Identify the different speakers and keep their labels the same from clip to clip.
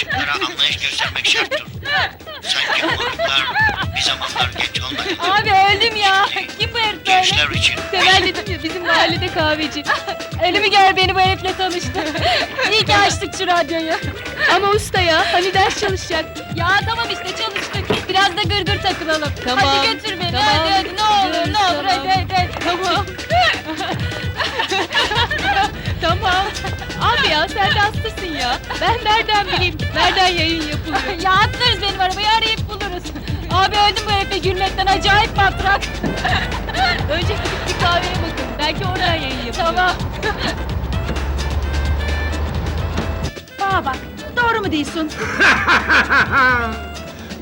Speaker 1: Küçüklere anlayış göstermek şarttır. Sanki moruklar bir zamanlar genç olmadı.
Speaker 2: Abi öldüm ya. Kim bu herif böyle?
Speaker 1: Gençler için.
Speaker 2: Temel dedim ya bizim mahallede kahveci. Ölümü gör beni bu herifle tanıştı. İyi ki açtık şu radyoyu. Ama usta ya hani ders çalışacaktık. Ya tamam işte çalıştık. Biraz da gırgır takılalım.
Speaker 3: Tamam,
Speaker 2: Hadi götür beni
Speaker 3: tamam.
Speaker 2: hadi hadi ne olur ne olur
Speaker 3: Tamam.
Speaker 2: hadi hadi. hadi.
Speaker 3: Tamam. Tamam. Abi ya sen de hastasın ya. Ben nereden bileyim nereden yayın yapılıyor?
Speaker 2: ya atlarız benim arabayı arayıp buluruz. Abi öldüm bu herifle gülmekten acayip matrak.
Speaker 3: Önce gidip bir kahveye bakın. Belki oradan yayın yapılıyor.
Speaker 2: Tamam.
Speaker 4: Bana bak, doğru mu diyorsun?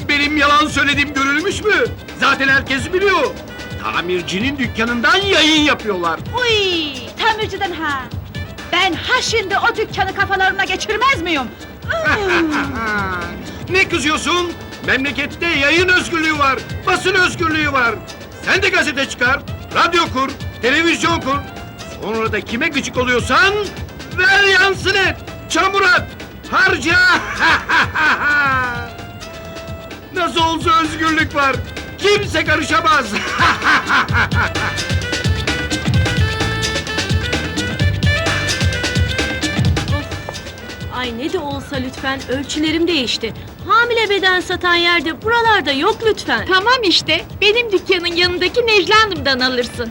Speaker 5: Benim yalan söylediğim görülmüş mü? Zaten herkes biliyor. Tamircinin dükkanından yayın yapıyorlar.
Speaker 4: Uy, tamirciden ha. Ben ha şimdi o dükkanı kafalarına geçirmez miyim?
Speaker 5: ne kızıyorsun? Memlekette yayın özgürlüğü var, basın özgürlüğü var. Sen de gazete çıkar, radyo kur, televizyon kur. Sonra da kime gıcık oluyorsan ver yansın et, çamur at, harca. Nasıl olsa özgürlük var. Kimse karışamaz.
Speaker 6: Ay ne de olsa lütfen ölçülerim değişti. Hamile beden satan yerde buralarda yok lütfen.
Speaker 3: Tamam işte. Benim dükkanın yanındaki Necla Hanım'dan alırsın.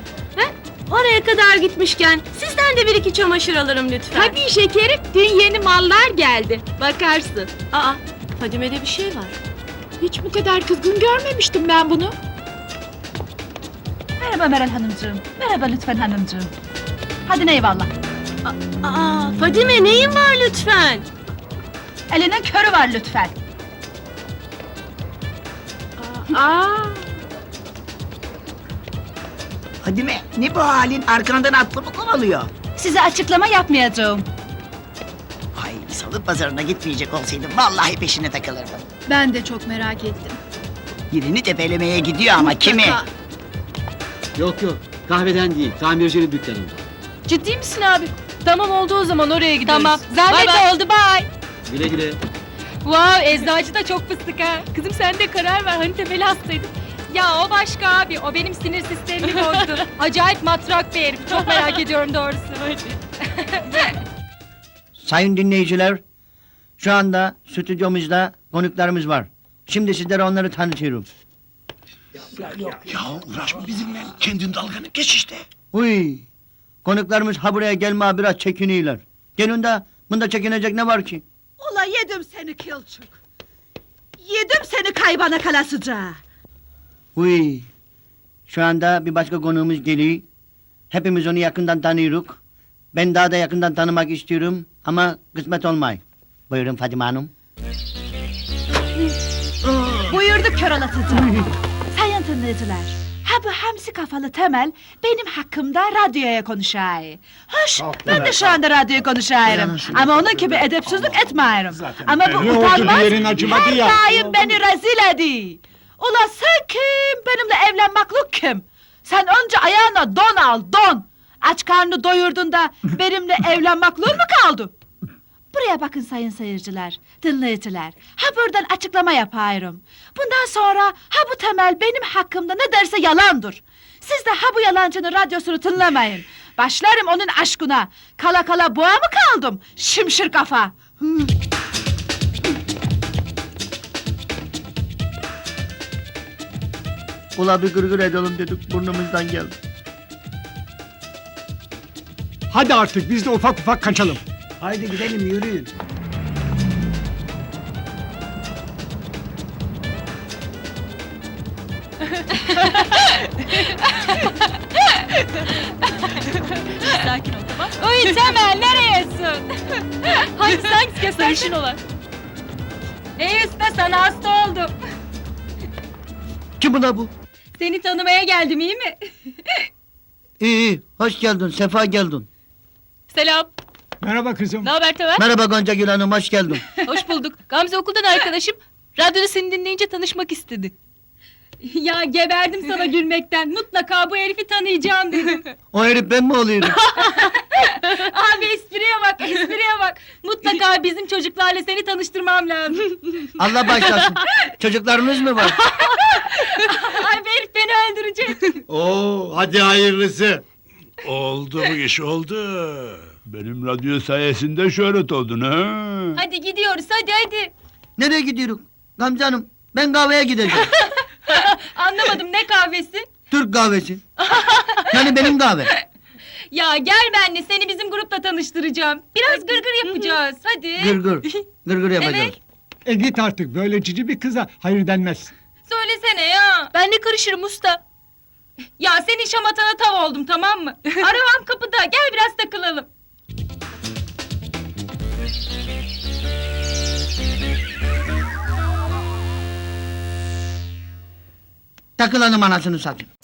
Speaker 6: Oraya kadar gitmişken sizden de bir iki çamaşır alırım lütfen.
Speaker 3: Tabii şekerim. Dün yeni mallar geldi. Bakarsın.
Speaker 6: Aa Fadime'de bir şey var.
Speaker 3: Hiç bu kadar kızgın görmemiştim ben bunu.
Speaker 4: Merhaba Meral Hanımcığım. Merhaba lütfen hanımcığım. Hadi eyvallah.
Speaker 6: Aa Fadime neyin var lütfen?
Speaker 4: Elinin körü var lütfen.
Speaker 3: Aa.
Speaker 7: Fadime ne bu halin arkandan atlı mı kovalıyor?
Speaker 4: Size açıklama yapmayacağım.
Speaker 7: Ay salı pazarına gitmeyecek olsaydım vallahi peşine takılırdım.
Speaker 3: Ben de çok merak ettim.
Speaker 7: Birini tepelemeye gidiyor ama kimi?
Speaker 8: Yok yok kahveden değil tamircinin dükkanında.
Speaker 3: Ciddi misin abi? Tamam oldu o zaman oraya gideriz.
Speaker 2: Tamam. Zahmet oldu bay.
Speaker 8: Güle güle.
Speaker 3: Wow eczacı da çok fıstık ha. Kızım sen de karar ver hani temeli hastaydın.
Speaker 2: Ya o başka abi. O benim sinir sistemimi bozdu. Acayip matrak bir herif. Çok merak ediyorum doğrusu.
Speaker 9: Sayın dinleyiciler, şu anda stüdyomuzda konuklarımız var. Şimdi sizlere onları tanıtıyorum.
Speaker 5: ya uğraşma bizimle. Kendin dalganı geç işte.
Speaker 9: Uy, konuklarımız ha buraya gelme biraz çekiniyorlar. Gelin de bunda çekinecek ne var ki?
Speaker 4: Ula yedim seni Kılçık. Yedim seni kaybana kalasıca.
Speaker 9: Uy, şu anda bir başka konuğumuz geliyor. Hepimiz onu yakından tanıyoruz. Ben daha da yakından tanımak istiyorum ama kısmet olmay. Buyurun Fadime Hanım.
Speaker 4: Buyurdu kör olasıca. Sayın dinleyiciler. Hamsi kafalı Temel benim hakkımda radyoya konuşay. Hoş ben de şu anda radyoya konuşayım. Ama onun gibi edepsizlik etmiyorum. Ama bu utanmaz her daim beni rezil edi. Ula sen kim? Benimle evlenmaklık kim? Sen önce ayağına don al don. Aç karnını doyurdun da benimle evlenmaklık mı kaldı? Buraya bakın sayın seyirciler, dinleyiciler. Ha buradan açıklama yapıyorum. Bundan sonra ha bu temel benim hakkımda ne derse yalandır. Siz de ha bu yalancının radyosunu dinlemeyin. Başlarım onun aşkına. Kala kala boğa mı kaldım? Şimşir kafa.
Speaker 9: Ula bir gırgır edelim dedik burnumuzdan geldi.
Speaker 8: Hadi artık biz de ufak ufak kaçalım.
Speaker 7: Haydi gidelim yürüyün.
Speaker 3: Sakin ol tamam.
Speaker 2: Uy Temel nereyesin?
Speaker 3: Hangisi hangisi ya sarışın olan?
Speaker 2: Ey usta sana hasta oldum.
Speaker 9: Kim ula bu?
Speaker 2: Seni tanımaya geldim iyi mi?
Speaker 9: İyi iyi, hoş geldin, sefa geldin.
Speaker 3: Selam.
Speaker 8: Merhaba kızım.
Speaker 3: Ne haber Temel?
Speaker 9: Merhaba Gonca Gül Hanım, hoş geldin.
Speaker 3: Hoş bulduk. Gamze okuldan arkadaşım. Radyoda seni dinleyince tanışmak istedi.
Speaker 2: ya geberdim sana gülmekten. Mutlaka bu herifi tanıyacağım dedim.
Speaker 9: O herif ben mi oluyorum?
Speaker 2: Abi espriye bak, espriye bak. Mutlaka bizim çocuklarla seni tanıştırmam lazım.
Speaker 9: Allah başlasın. Çocuklarınız mı var?
Speaker 2: Ay bu herif beni öldürecek.
Speaker 5: Oo, hadi hayırlısı.
Speaker 10: Oldu bu iş oldu. Benim radyo sayesinde şöhret oldun ha.
Speaker 2: Hadi gidiyoruz, hadi hadi.
Speaker 9: Nereye gidiyoruz? Gamze Hanım ben kahveye gideceğim.
Speaker 2: Anlamadım ne kahvesi?
Speaker 9: Türk kahvesi. Yani benim kahve.
Speaker 2: Ya gel benle seni bizim grupla tanıştıracağım. Biraz gırgır yapacağız hadi.
Speaker 9: Gırgır. Gırgır yapacağız.
Speaker 2: Evet.
Speaker 11: E git artık böyle cici bir kıza hayır denmez.
Speaker 2: Söylesene ya.
Speaker 3: Ben de karışırım usta.
Speaker 2: Ya senin şamatana tav oldum tamam mı? Arabam kapıda gel biraz takılalım.
Speaker 9: Takılalım anasını satayım.